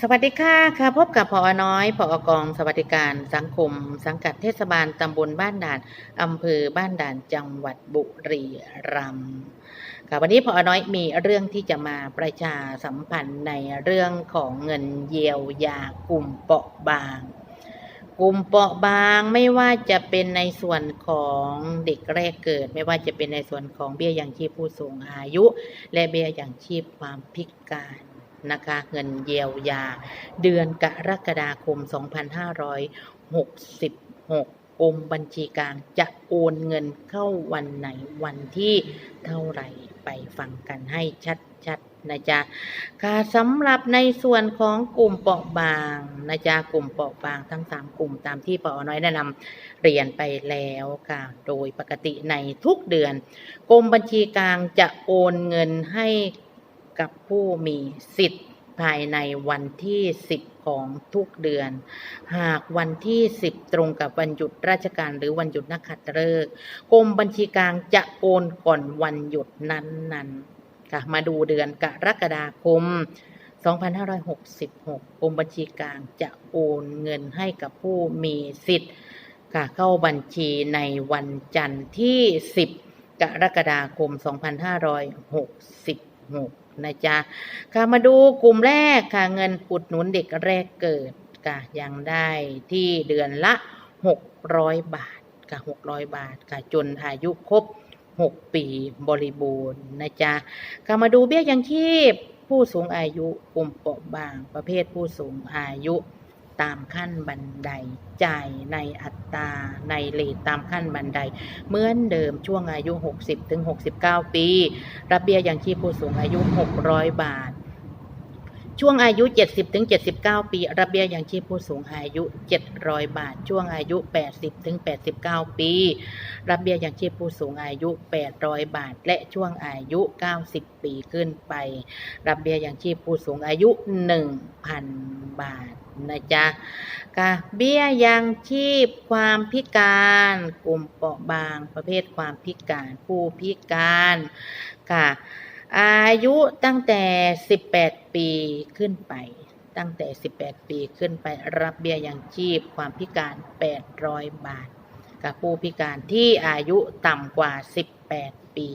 สวัสดีค่ะค่ะพบกับพอน้อยพอกองสวัสดิการสังคม สังกัดเทศบาลตำบลบ้านด่านอำเภอบ้านด่านจังหวัดบุรีรัมย์ค่ะวันนี้พอน้อยมีเรื่องที่จะมาประชาสัมพันธ์ในเรื่องของเงินเยียวยากลุ่มเปราะบาง กลุ่มเปราะบางไม่ว่าจะเป็นในส่วนของเด็กแรกเกิด ไม่ว่าจะเป็นในส่วนของเบี้ยยังชีพผู้สูงอายุ และเบี้ยยังชีพความพิการ นะคะเงินเยียวยา เดือนกรกฎาคม 2566กรมบัญชีกลางจะโอนเงินเข้าวันไหนวันที่เท่าไหร่ไปฟังกันให้ชัดๆนะจ๊ะค่ะสำหรับในส่วนของกลุ่มเปราะบางนะจ๊ะกลุ่มเปราะบางทั้ง 3 กลุ่มตามที่ปอน้อยแนะนำเรียนไปแล้วค่ะ โดยปกติในทุกเดือน กรมบัญชีกลางจะโอนเงินให้ กับผู้มีสิทธิ์ภายในวันที่ 10 ของทุกเดือน หากวันที่ 10 ตรงกับวันหยุดราชการหรือวันหยุดนักขัตฤกษ์กรมบัญชีกลางจะโอนก่อนวันหยุดนั้นๆค่ะมาดูเดือนกรกฎาคม 2566 กรมบัญชีกลางจะโอนเงินให้กับผู้มีสิทธิ์ค่ะเข้าบัญชีในวันจันทร์ที่ 10 กรกฎาคม 6นะจ๊ะค่ะมาดูกลุ่มแรกค่ะเงินอุดหนุนเด็กแรกเกิดค่ะยังได้ที่เดือนละ 600 บาทค่ะ600 บาทค่ะจนอายุครบ 6 ปีบริบูรณ์นะจ๊ะค่ะมาดูเบี้ยยังชีพผู้สูงอายุกลุ่มเปราะบางประเภทผู้สูงอายุ ตามขั้นบันได จ่ายในอัตราในเลทตามขั้นบันได เหมือนเดิมช่วงอายุ 60ถึง69 ปี รับเบี้ยยังชีพผู้สูงอายุ 600 บาท ช่วงอายุ 70ถึง79 ปี รับเบี้ยยังชีพผู้สูงอายุ 700 บาท ช่วงอายุ 80ถึง89 ปี รับเบี้ยยังชีพผู้สูงอายุ 800 บาท และช่วงอายุ 90 ปีขึ้นไป รับเบี้ยยังชีพผู้สูงอายุ 1,000 บาทนะจ๊ะค่ะเบี้ยยังชีพความพิการ กลุ่มเปราะบางประเภทความพิการผู้พิการค่ะอายุตั้งแต่ 18 ปีขึ้นไป ตั้งแต่ 18 ปีขึ้นไปรับเบี้ยยังชีพความพิการ 800 บาท กับผู้พิการที่อายุต่ำกว่า 18 ปี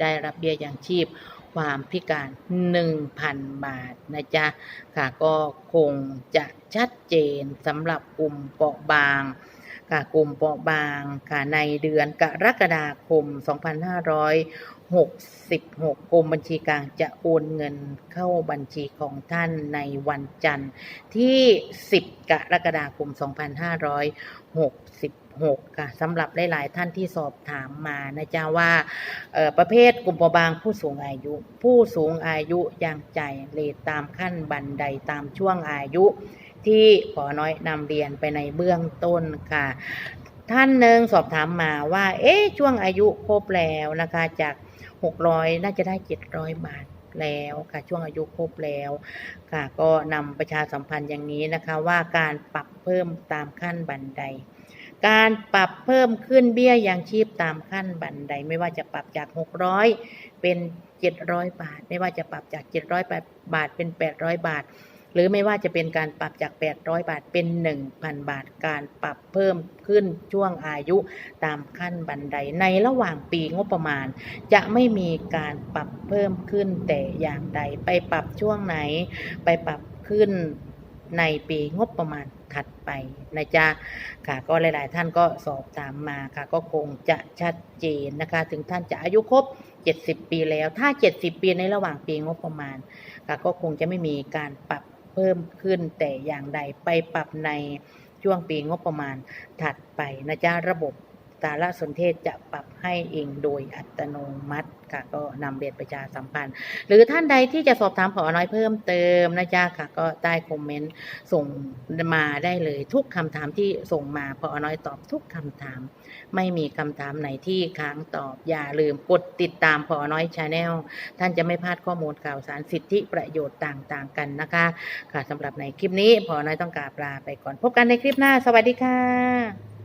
ได้รับเบี้ยยังชีพความพิการ 1,000 บาทนะจ๊ะค่ะก็คงจะชัดเจนสำหรับกลุ่มเปราะบาง ค่ะกลุ่มเปราะบางค่ะในเดือนกรกฎาคม 2566 กรมบัญชีกลางจะโอนเงินเข้าบัญชีของท่านในวันจันทร์ที่ 10 กรกฎาคม 2566ค่ะสำหรับหลาย ๆ ท่านที่สอบถามมานะจ๊ะว่าประเภทกลุ่มเปราะบางผู้สูงอายุ ผู้สูงอายุยังจ่ายเลทตามขั้นบันไดตามช่วงอายุ ที่ขอน้อยนำเรียนไปในเบื้องต้นค่ะ ท่านหนึ่งสอบถามมาว่า เอ๊ะช่วงอายุครบแล้วนะคะจาก 600 น่าจะได้ 700 บาทแล้วค่ะช่วงอายุครบแล้วค่ะก็นำประชาสัมพันธ์อย่างนี้นะคะว่าการปรับเพิ่มตามขั้นบันได การปรับเพิ่มขึ้นเบี้ยยังชีพตามขั้นบันได ไม่ว่าจะปรับจาก 600 เป็น 700 บาท ไม่ว่าจะปรับจาก 700 บาทเป็น 800 บาท รือไม่ว่าจะเป็นการปรับจาก 800 บาทเป็น 1,000 บาท การปรับเพิ่มขึ้นช่วงอายุตามขั้นบันไดในระหว่างปีงบประมาณ จะไม่มีการปรับเพิ่มขึ้นแต่อย่างใด ไปปรับช่วงไหน ไปปรับขึ้นในปีงบประมาณถัดไปนะจ๊ะค่ะก็หลาย ๆ ท่านก็สอบถามมาค่ะ ก็คงจะชัดเจนนะคะ ถึงท่านจะอายุครบ 70 ปีแล้ว ถ้า 70 ปีในระหว่างปีงบประมาณค่ะก็คงจะไม่มีการปรับ พิ่มขึ้นแต่อย่างใดไปปรับในช่วงปีงบประมาณถัดไปนะจ๊ะระบบ สารสนเทศจะปรับให้เองโดยอัตโนมัติค่ะก็นำเรียนประชาสัมพันธ์ หรือท่านใดที่จะสอบถามผอน้อยเพิ่มเติมนะจ๊ะค่ะ ก็ใต้คอมเมนต์ส่งมาได้เลยทุกคำถามที่ส่งมาผอน้อยตอบทุกคำถาม ไม่มีคำถามไหนที่ค้างตอบอย่าลืมกดติดตามผอน้อยชาแนลท่านจะไม่พลาดข้อมูลข่าวสารสิทธิประโยชน์ต่างๆ กันนะคะ ค่ะสำหรับในคลิปนี้ผอน้อยต้องกราบลาไปก่อนพบกันในคลิปหน้า สวัสดีค่ะ